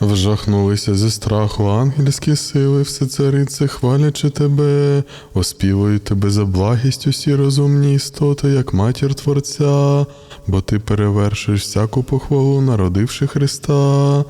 Вжахнулися зі страху ангельські сили, все царице, хвалячи тебе, оспівують тебе за благість усі розумні істоти, як матір Творця, бо ти перевершиш всяку похвалу, народивши Христа,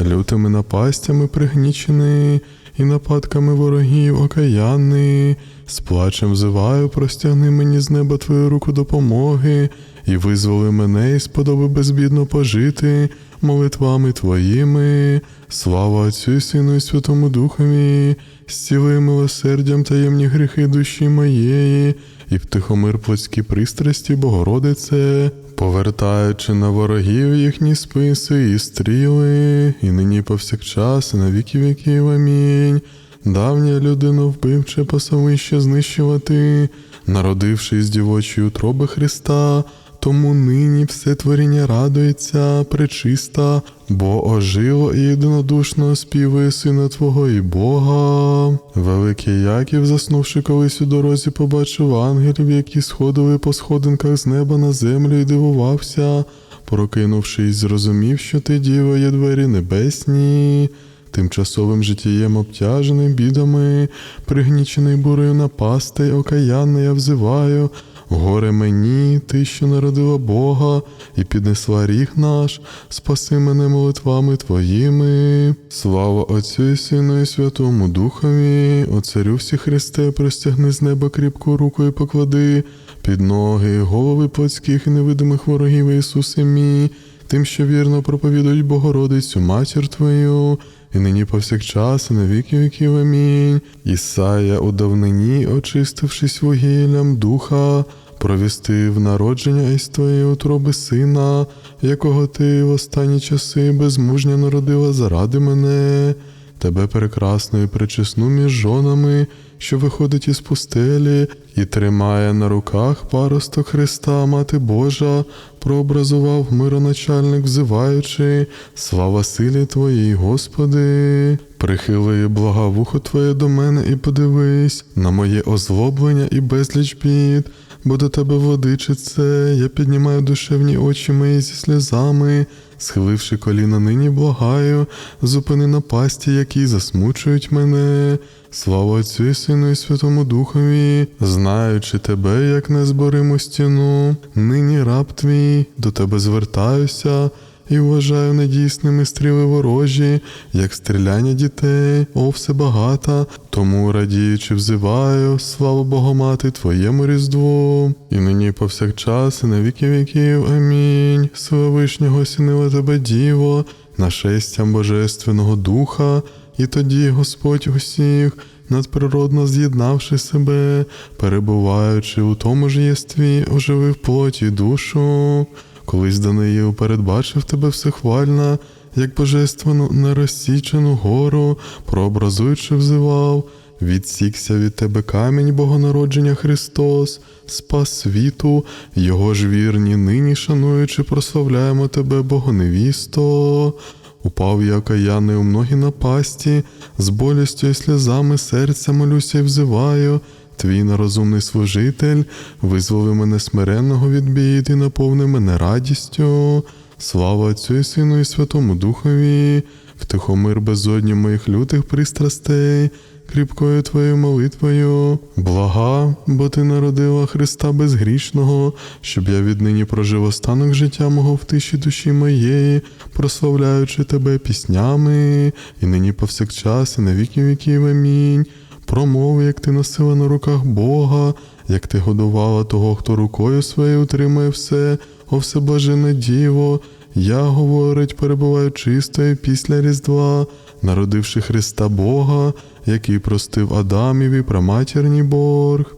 лютими напастями пригнічений, і нападками ворогів окаянний, з плачем взиваю, простягни мені з неба твою руку допомоги, і визволи мене і сподоби безбідно пожити молитвами твоїми. Слава Отцю Сину і Святому Духові, зціли милосердям таємні гріхи душі моєї, і втихомир плотські пристрасті, Богородице, повертаючи на ворогів їхні списи і стріли, і нині повсякчас, і на віки віків. Амінь. Давня людину вбивче пасовище знищувати, народивши з дівочої утроби Христа, тому нині все творіння радується, пречиста, бо ожило і єдинодушно співує Сина Твого і Бога. Великий Яків, заснувши колись у дорозі, побачив ангелів, які сходили по сходинках з неба на землю і дивувався, прокинувшись, зрозумів, що ти діва є двері небесні. Тимчасовим життєм обтяжений бідами, пригнічений бурею напастей, окаянний я взиваю. Горе мені, ти, що народила Бога, і піднесла ріг наш, спаси мене молитвами твоїми. Слава Отцю і Сину і Святому Духові, О царю всі Христе, простягни з неба кріпку руку і поклади під ноги, голови плотських і невидимих ворогів Ісусе мій, тим, що вірно проповідують Богородицю, матір Твою, і нині повсякчас, і на віки віків. Амінь. Ісая у давнині, очистившись вугіллям духа, провістив народження із твоєї утроби сина, якого ти в останні часи безмужня народила заради мене. Тебе прекрасну і пречесну між жонами, що виходить із пустелі, і тримає на руках паросток Христа, Мати Божа, прообразував мироначальник, взиваючи, слава силі Твоїй, Господи. Прихили блага вухо Твоє до мене і подивись на моє озлоблення і безліч бід, бо до тебе водичице, я піднімаю душевні очі мої зі сльозами, схиливши коліна нині благаю, зупини напасті, які засмучують мене. Слава Отцю і Сину і Святому Духові, знаючи тебе, як незборимо стіну, нині раб твій, до тебе звертаюся. І вважаю недійсними стріли ворожі, як стріляння дітей, о всебагата, тому радіючи взиваю, слава Богомати Твоєму Різдву, і нині повсякчас, і на віки віків. Амінь. Сила сінила тебе, Діво, нашестям Божественного Духа, і тоді Господь усіх, надприродно з'єднавши себе, перебуваючи у тому ж єстві, оживив плоті душу. Колись Даниїл передбачив тебе всехвальна, як божественну нерозсічену гору, прообразуючи взивав, відсікся від тебе камінь Богонародження Христос, спас світу, його ж вірні, нині шануючи, прославляємо тебе, Богоневісто. Упав я окаяний у многі напасті, з болістю і сльозами серця молюся і взиваю. Твій нерозумний служитель, визволи мене смиренного від бід і наповни мене радістю. Слава Отцю і Сину і Святому Духові, втихомир безодні моїх лютих пристрастей, кріпкою твоєю молитвою. Блага, бо ти народила Христа безгрішного, щоб я віднині прожив останок життя мого в тиші душі моєї, прославляючи тебе піснями, і нині повсякчас, і на віки віків. Амінь. Промови, як ти носила на руках Бога, як ти годувала того, хто рукою своєю утримує все, о всебажене Діво. Я, говорить, перебуваю чистою після Різдва, народивши Христа Бога, який простив Адамів і праматірній борг.